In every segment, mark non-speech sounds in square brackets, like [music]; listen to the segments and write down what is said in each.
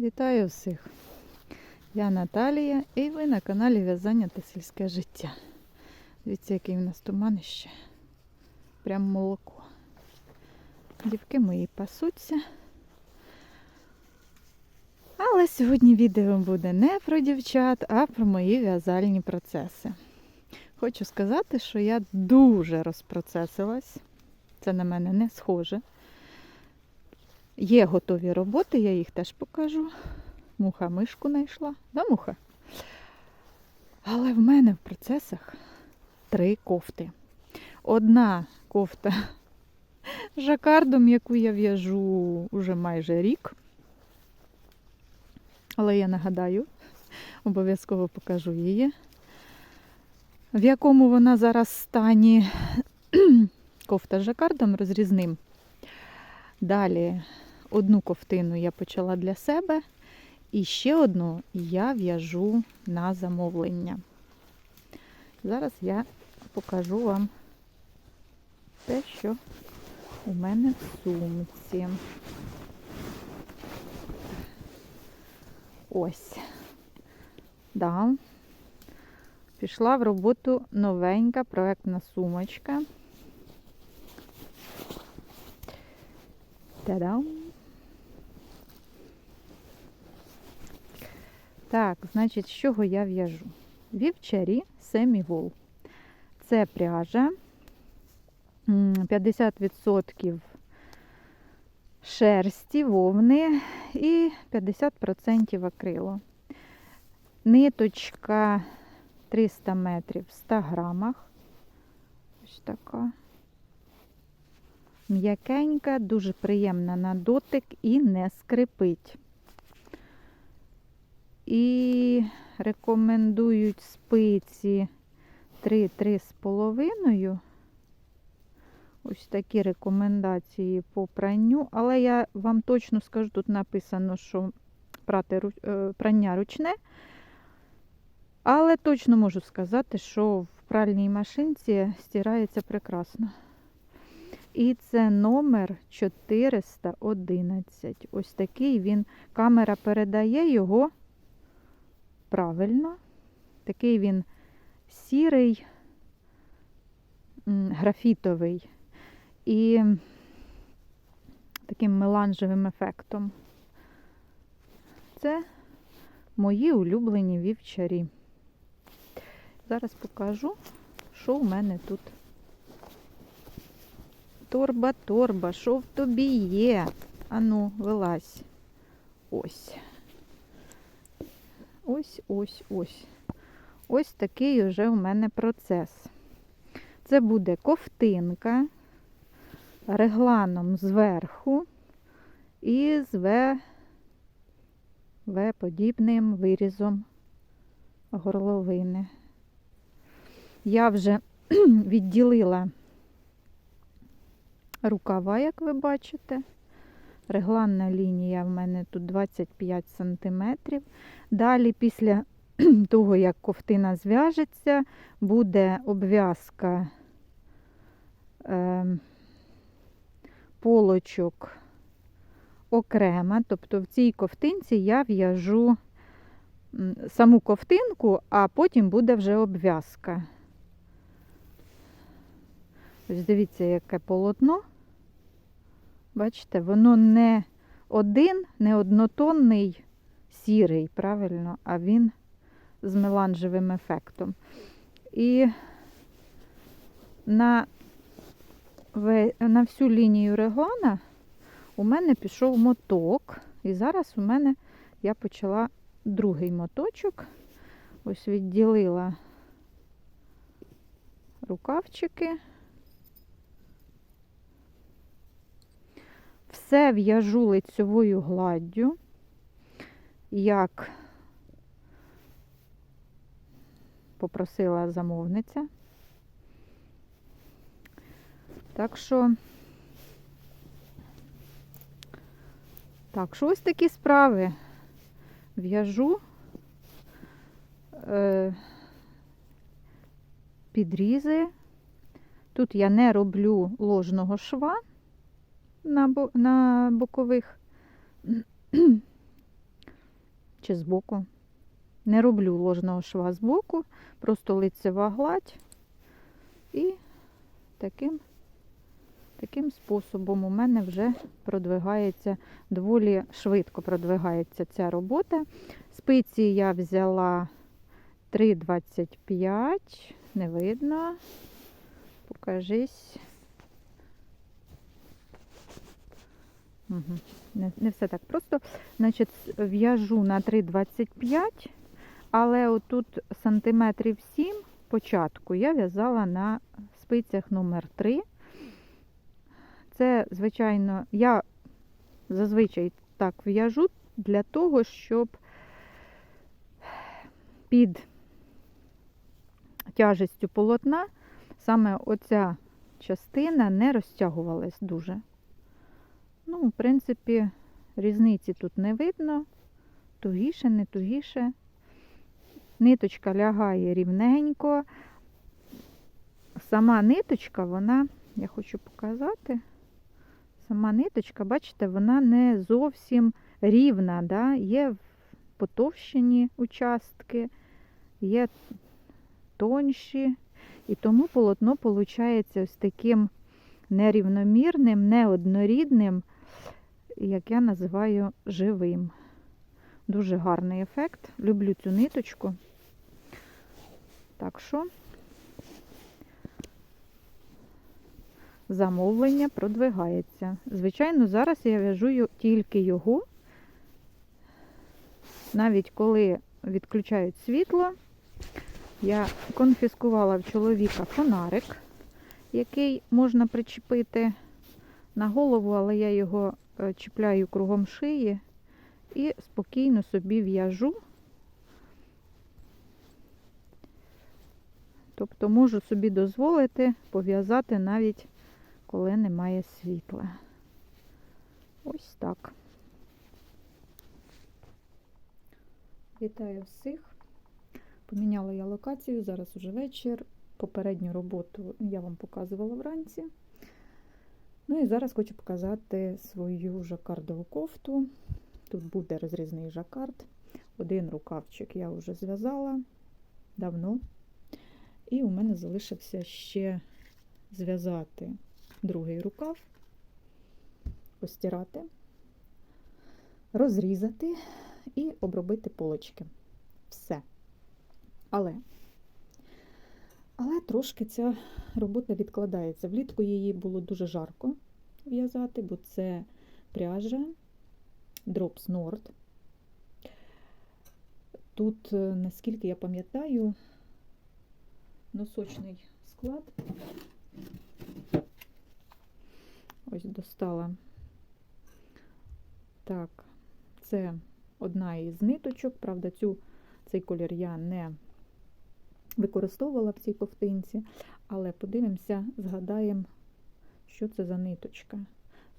Вітаю всіх! Я Наталія і ви на каналі В'язання та сільське життя. Дивіться, який в нас туманище. Прям молоко. Дівки мої пасуться. Але сьогодні відео буде не про дівчат, а про мої в'язальні процеси. Хочу сказати, що я дуже розпроцесилась. Це на мене не схоже. Є готові роботи, я їх теж покажу. Муха мишку знайшла. Да, муха? Але в мене в процесах три кофти. Одна кофта жакардом, яку я в'яжу уже майже рік. Але я нагадаю, обов'язково покажу її. В якому вона зараз стані [clears throat] кофта жакардом розрізним. Далі одну ковтину я почала для себе, і ще одну я в'яжу на замовлення. Зараз я покажу вам те, що у мене в сумці. Ось. Да. Пішла в роботу новенька проектна сумочка. Та-дам! Так, значить, з чого я в'яжу? Вівчарі семівол. Це пряжа. 50% шерсті, вовни і 50% акрилу. Ниточка 300 метрів в 100 грамах. Ось така. М'якенька, дуже приємна на дотик і не скрипить. І рекомендують спиці 3-3,5. Ось такі рекомендації по пранню. Але я вам точно скажу, тут написано, що прати, прання ручне. Але точно можу сказати, що в пральній машинці стирається прекрасно. І це номер 411. Ось такий він. Камера передає його правильно. Такий він сірий, графітовий і таким меланжевим ефектом. Це мої улюблені вівчарі. Зараз покажу, що в мене тут. Торба, торба, що в тобі є? Ану, вилазь. Ось. Ось, ось, ось. Ось такий уже в мене процес. Це буде ковтинка регланом зверху і з В, В подібним вирізом горловини. Я вже [clears throat] відділила рукава, як ви бачите. Регланна лінія в мене тут 25 см. Далі, після [clears throat] того, як ковтина зв'яжеться, буде обв'язка е, полочок окремо. Тобто в цій ковтинці я в'яжу саму ковтинку, а потім буде вже обв'язка. Ось дивіться, яке полотно. Бачите, воно не один, не однотонний сірий, правильно, а він з меланжевим ефектом. І на, на всю лінію реглана у мене пішов моток. І зараз у мене я почала другий моточок. Ось відділила рукавчики. Все в'яжу лицьовою гладдю, як попросила замовниця. Так що, так що ось такі справи в'яжу, е, підрізи. Тут я не роблю ложного шва на, на бокових [clears throat] чи збоку. Не роблю ложного шва збоку, просто лицева гладь. І таким, таким способом у мене вже продвигається, доволі швидко продвигається ця робота. Спиці я взяла 3,25, не видно. Покажись. Не, не все так просто. Значить, в'яжу на 3,25, але отут сантиметрів 7 початку я в'язала на спицях номер 3. Це, звичайно, я зазвичай так в'яжу для того, щоб під тяжестю полотна саме оця частина не розтягувалась дуже. Ну, в принципі, різниці тут не видно. Тугіше, не тугіше. Ниточка лягає рівненько. Сама ниточка, вона, я хочу показати, сама ниточка, бачите, вона не зовсім рівна. Да? Є потовщені участки, є тонші. І тому полотно виходить ось таким нерівномірним, неоднорідним, як я називаю живим. Дуже гарний ефект. Люблю цю ниточку. Так що замовлення продвигається. Звичайно, зараз я в'яжу тільки його, навіть коли відключають світло. Я конфіскувала в чоловіка фонарик, який можна причепити на голову, але я його чіпляю кругом шиї і спокійно собі в'яжу. Тобто можу собі дозволити пов'язати навіть коли немає світла. Ось так. Вітаю всіх! Поміняла я локацію, зараз уже вечір. Попередню роботу я вам показувала вранці. Ну і зараз хочу показати свою жакардову кофту. Тут буде розрізний жакард. Один рукавчик я вже зв'язала давно. І у мене залишився ще зв'язати другий рукав, постирати, розрізати і обробити полочки. Все. Але але трошки ця робота відкладається. Влітку її було дуже жарко в'язати, бо це пряжа Drops Nord. Тут, е, наскільки я пам'ятаю, носочний склад. Ось достала. Так, це одна із ниточок, правда, цю, цей колір я не використовувала в цій ковтинці, але подивимося, згадаємо, що це за ниточка.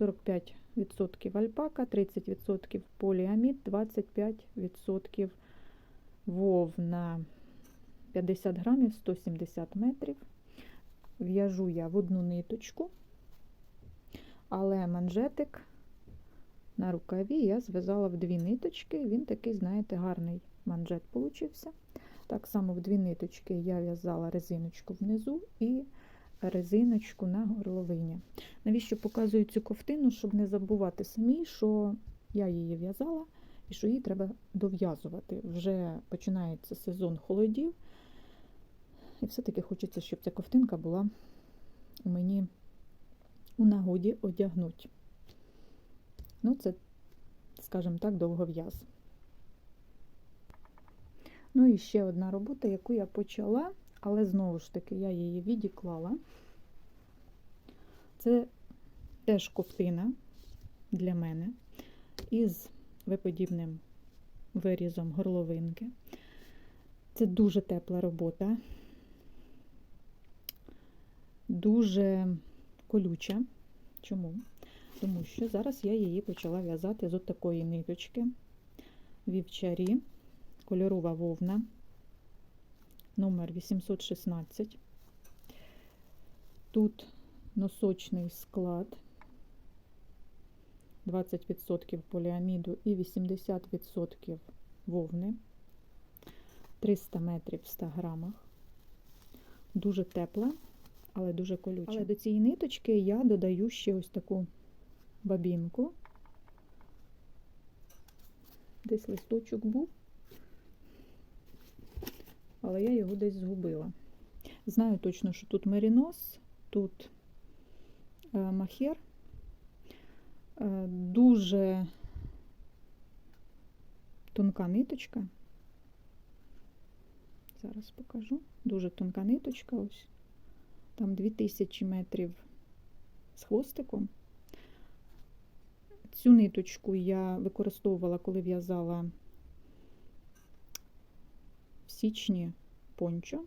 45% альпака, 30% поліамід, 25% вовна 50 грамів, 170 метрів. В'яжу я в одну ниточку, але манжетик на рукаві я зв'язала в дві ниточки. Він такий, знаєте, гарний манжет получився. Так само в дві ниточки я в'язала резиночку внизу і резиночку на горловині. Навіщо показую цю ковтину, щоб не забувати самі, що я її в'язала і що її треба дов'язувати. Вже починається сезон холодів. І все-таки хочеться, щоб ця ковтинка була у мені у нагоді одягнути. Ну, це, скажімо так, довгов'яз. Ну і ще одна робота, яку я почала, але знову ж таки я її відіклала. Це теж ковтина для мене із виподібним вирізом горловинки. Це дуже тепла робота, дуже колюча. Чому? Тому що зараз я її почала в'язати з от ниточки вівчарі кольорова вовна номер 816. Тут носочний склад 20% поліаміду і 80% вовни. 300 метрів в 100 грамах. Дуже тепла, але дуже колюча. Але до цієї ниточки я додаю ще ось таку бабінку. Десь листочок був, але я його десь згубила. Знаю точно, що тут мерінос, тут е, махер. Е, дуже тонка ниточка. Зараз покажу. Дуже тонка ниточка. Ось. Там 2000 метрів з хвостиком. Цю ниточку я використовувала, коли в'язала січні пончо.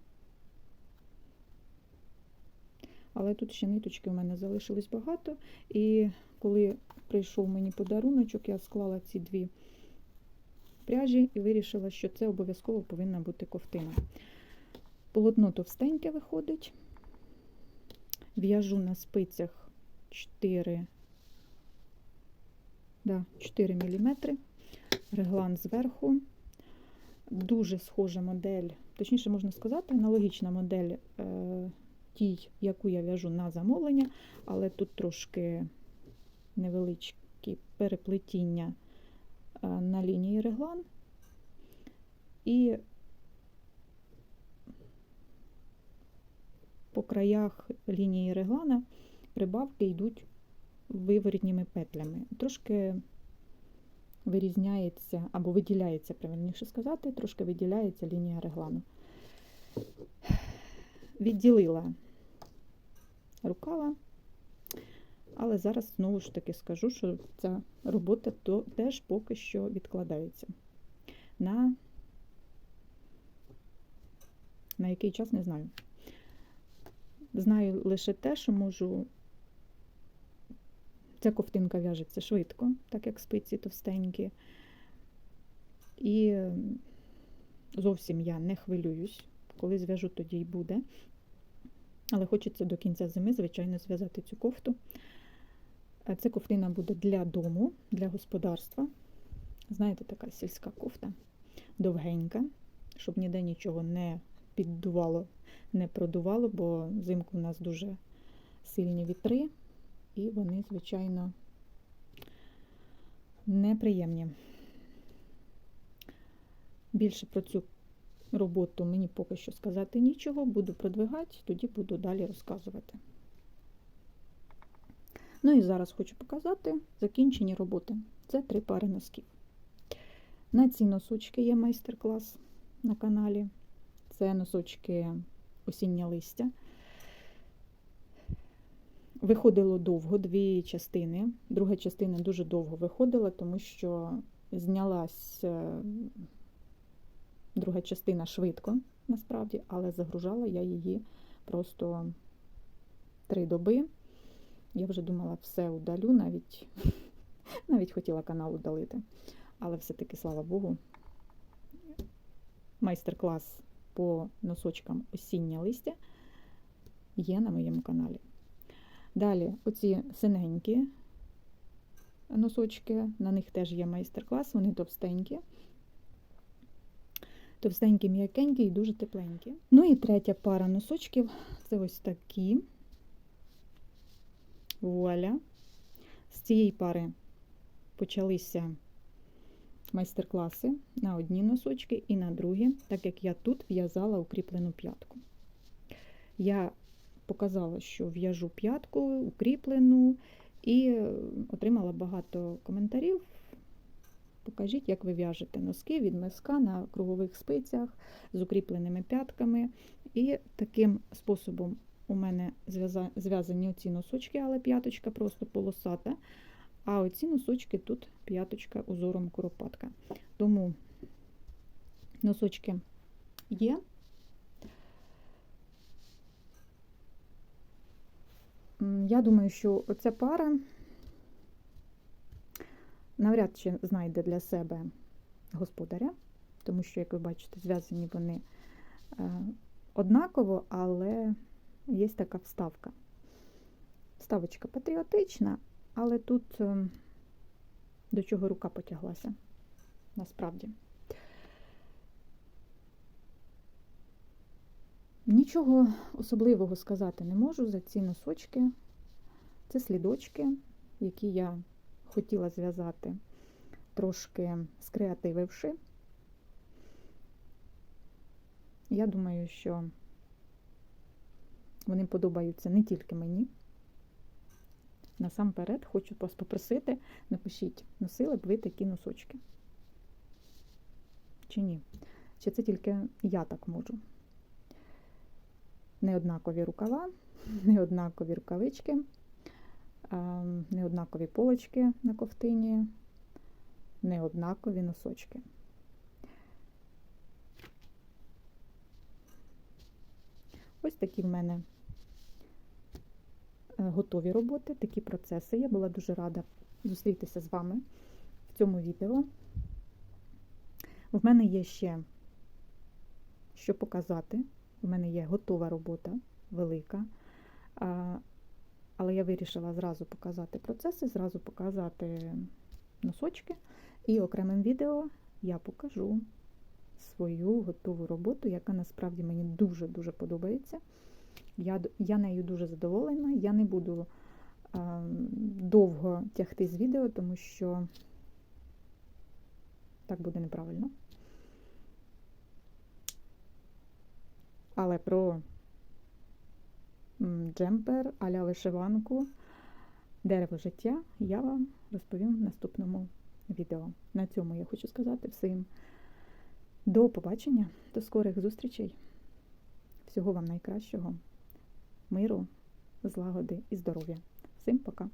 Але тут ще ниточки у мене залишилось багато. І коли прийшов мені подаруночок, я склала ці дві пряжі і вирішила, що це обов'язково повинна бути ковтина. Полотно товстеньке виходить. В'яжу на спицях 4 да, 4 мм, реглан зверху. Дуже схожа модель, точніше, можна сказати, аналогічна модель е, тій, яку я в'яжу на замовлення, але тут трошки невеличкі переплетіння е, на лінії реглан. І по краях лінії реглана прибавки йдуть виворітніми петлями. Трошки вирізняється, або виділяється, правильніше сказати, трошки виділяється лінія реглану. Відділила рукава, але зараз знову ж таки скажу, що ця робота теж поки що відкладається. На, на який час не знаю. Знаю лише те, що можу Ця ковтинка в'яжеться швидко, так як спиці товстенькі. І зовсім я не хвилююсь, коли зв'яжу, тоді й буде. Але хочеться до кінця зими, звичайно, зв'язати цю кофту. Ця ковтина буде для дому, для господарства. Знаєте, така сільська кофта, довгенька, щоб ніде нічого не піддувало, не продувало, бо взимку у нас дуже сильні вітри і вони, звичайно, неприємні. Більше про цю роботу мені поки що сказати нічого, буду продвигати, тоді буду далі розказувати. Ну і зараз хочу показати закінчені роботи. Це три пари носків. На ці носочки є майстер-клас на каналі. Це носочки осіння листя. Виходило довго, дві частини. Друга частина дуже довго виходила, тому що знялась е, друга частина швидко, насправді, але загружала я її просто три доби. Я вже думала, все удалю, навіть [laughs] навіть хотіла канал удалити. Але все-таки, слава Богу, майстер-клас по носочкам осіння листя є на моєму каналі. Далі оці синенькі носочки, на них теж є майстер-клас, вони товстенькі. Товстенькі, м'якенькі і дуже тепленькі. Ну і третя пара носочків це ось такі вуаля. З цієї пари почалися майстер-класи на одні носочки і на другі, так як я тут в'язала укріплену п'ятку. Я показала, що в'яжу п'ятку, укріплену, і отримала багато коментарів. Покажіть, як ви в'яжете носки від миска на кругових спицях з укріпленими п'ятками. І таким способом у мене зв'язані оці носочки, але п'яточка просто полосата. А оці носочки тут п'яточка узором куропатка. Тому носочки є. Я думаю, що ця пара навряд чи знайде для себе господаря, тому що, як ви бачите, зв'язані вони е, однаково, але є така вставка. Вставочка патріотична, але тут е, до чого рука потяглася насправді. Нічого особливого сказати не можу за ці носочки. Це слідочки, які я хотіла зв'язати, трошки скреатививши. Я думаю, що вони подобаються не тільки мені. Насамперед хочу вас попросити, напишіть, носили б ви такі носочки. Чи ні? Чи це тільки я так можу? Неоднакові рукава, [laughs] неоднакові рукавички, неоднакові полочки на ковтині, неоднакові носочки. Ось такі в мене е, готові роботи, такі процеси. Я була дуже рада зустрітися з вами в цьому відео. В мене є ще що показати. У мене є готова робота велика. Але я вирішила зразу показати процеси, зразу показати носочки. І окремим відео я покажу свою готову роботу, яка насправді мені дуже-дуже подобається. Я, я нею дуже задоволена. Я не буду а, довго тягти з відео, тому що так буде неправильно. Але про джемпер, аля вишиванку, дерево життя я вам розповім в наступному відео. На цьому я хочу сказати всім до побачення, до скорих зустрічей. Всього вам найкращого, миру, злагоди і здоров'я. Всім пока!